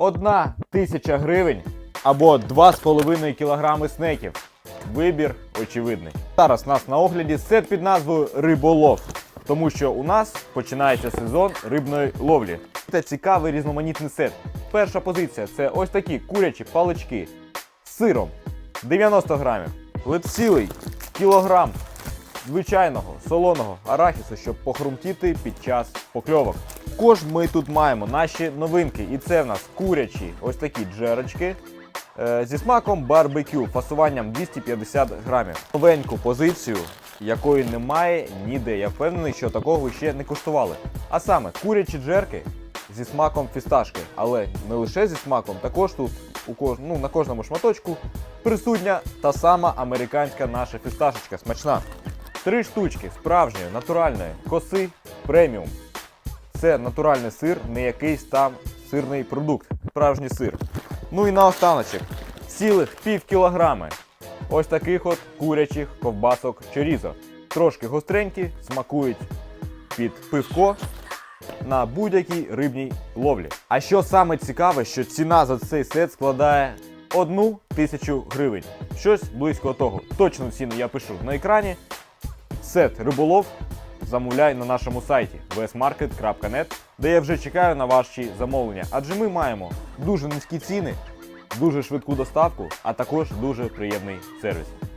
Одна тисяча гривень або 2,5 кілограми снеків. Вибір очевидний. Зараз у нас на огляді сет під назвою Риболов, тому що у нас починається сезон рибної ловлі. Це цікавий різноманітний сет. Перша позиція це ось такі курячі палички з сиром 90 грамів. Лед кілограм звичайного солоного арахісу, щоб похрумтіти під час покльовок. Також ми тут маємо наші новинки, і це в нас курячі ось такі джерочки е, зі смаком барбекю, фасуванням 250 грамів. Новеньку позицію, якої немає ніде. Я впевнений, що такого ще не куштували. А саме курячі джерки зі смаком фісташки, але не лише зі смаком, також тут у кож... ну, на кожному шматочку присутня та сама американська наша фісташечка смачна. Три штучки справжньої натуральної коси преміум. Це натуральний сир, не якийсь там сирний продукт, справжній сир. Ну і наостаночок, цілих пів кілограми ось таких от курячих ковбасок чорізо. Трошки гостренькі, смакують під пивко на будь-якій рибній ловлі. А що саме цікаве, що ціна за цей сет складає одну тисячу гривень. Щось близько того. Точну ціну я пишу на екрані. Сет риболов замовляй на нашому сайті vsmarket.net, де я вже чекаю на ваші замовлення. Адже ми маємо дуже низькі ціни, дуже швидку доставку, а також дуже приємний сервіс.